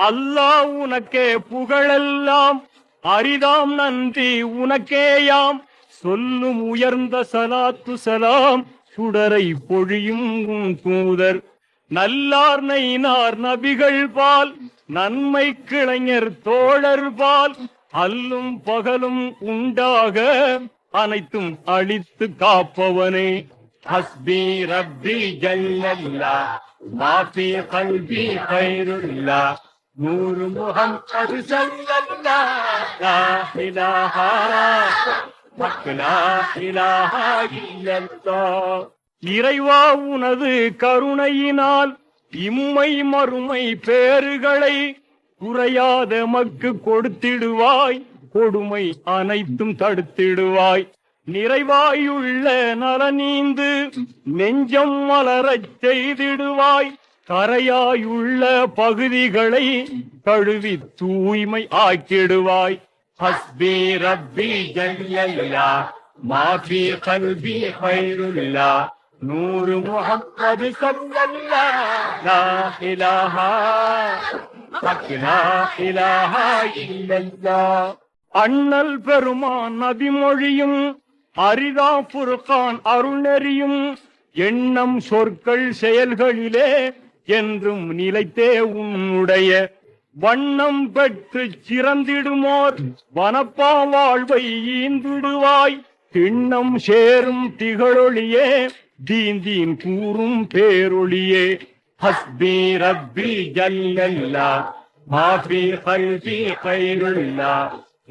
அல்லாஹ் உனக்கே புகழெல்லாம். அரிதாம் நன்றி உனக்கேயாம். சொல்லும் உயர்ந்த சலாத்து சலாம். சுடரை பொழியும் தூதர். நல்லார் நைனார் நபிகள் பால். நன்மை கிளைஞர் தோழர் பால். அல்லும் பகலும் உண்டாக. அனைத்தும் அழித்து காப்பவனே. حسبي ربي جل الله ما في قلبي خير الله نور محمد صلى الله لا إله لا إله إلا الله இறைவா உனது கருணையினால் இம்மை மறுமை பேறுகளை குறையாத மக்கு கொடுத்திடுவாய் கொடுமை அனைத்தும் தடுத்திடுவாய் நிறைவாயுள்ள நலநீந்து நெஞ்சம் மலரச் செய்திடுவாய். கரையாயுள்ள பகுதிகளை கழுவி தூய்மை ஆக்கிடுவாய். ஹஸ்பி ரப்பி ஜல்லியல்லா மாஃபி கல்வி ஹைருல்லா நூறு முகம்மது சல்லல்லா லா இலாஹா லா இலாஹா இல்லல்லா. அண்ணல் பெருமான் நபிமொழியும் அரிதா புருக்கான் அருள்நெறியும் எண்ணம் சொற்கள் செயல்களிலே என்றும் நிலைத்தே உன்னுடைய வண்ணம் பெற்று சிறந்திடுமோர். வனப்பா வாழ்வை ஈந்திடுவாய் திண்ணம் சேரும் திகழொளியே தீந்தீன் கூறும் பேரொளியே ஹஸ்பி ரப்பி ஜல்லல்லா. மாபி கல்வி கைருல்லா.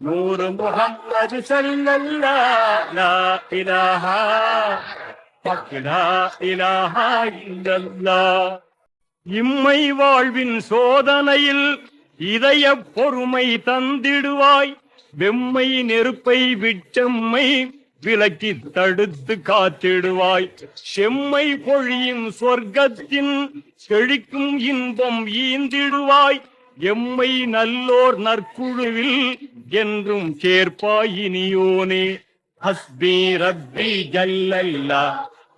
நூறு முகம்மது சல்லல்லா லா இலாஹா லா இலாஹா இல்லல்லாஹ் இம்மை வாழ்வின் சோதனையில் இதய பொறுமை தந்திடுவாய் வெம்மை நெருப்பை விட்டம்மை விலக்கி தடுத்து காத்திடுவாய். செம்மை பொழியும் சொர்க்கத்தின் செழிக்கும் இன்பம் ஈந்திடுவாய். எம்மை நல்லோர் நற்குழுவில் என்றும் சேர்ப்பாயினியோனே. ஹஸ்பி ரப்பி ஜல்லல்லா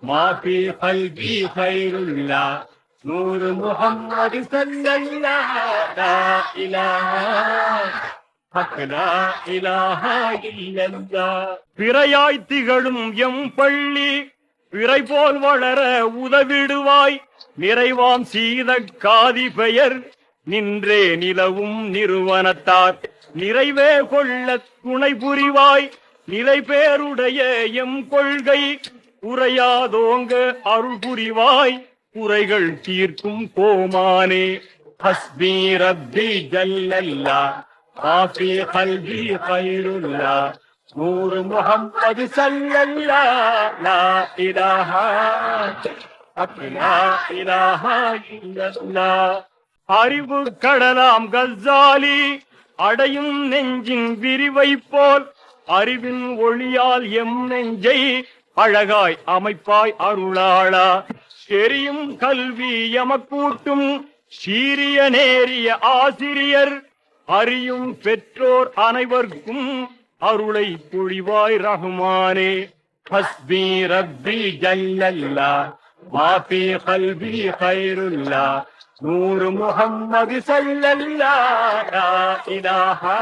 மாபி கல்பி ஹைருல்லா நூறு முகம்மது சல்லல்லா பிறையாய் திகழும் எம் பள்ளி பிறை போல் வளர உதவிடுவாய். நிறைவாம் சீத காதி பெயர் நின்றே நிலவும் நிறுவனத்தார். நிறைவே கொள்ள துணை புரிவாய். நிலை பேருடைய எம் கொள்கை உரையாதோங்க அருள் புரிவாய். குறைகள் தீர்க்கும் கோமானே ஹஸ்பி ரப்பி ஜல்லல்லா காஃபி கல்வி கைருல்லா நூறு முகம்மது சல்லல்லா லா இலாஹா அப்னா இலாஹா இல்லல்லா. அறிவு கடலாம் கஜாலி அடையும் நெஞ்சின் விரிவை போல் அறிவின் ஒளியால் எம் நெஞ்சை அழகாய் அமைப்பாய் அருளாளா. தெரியும் கல்வி எமக்கூட்டும் சீரிய நேரிய ஆசிரியர். அறியும் பெற்றோர் அனைவருக்கும் அருளை புழிவாய் ரகுமானே. ஹஸ்பி ரப்பி ஜல்லல்லா மாபி கல்வி ஹைருல்லா நூறு முஹம்மது ஸல்லல்லா லா இலாஹா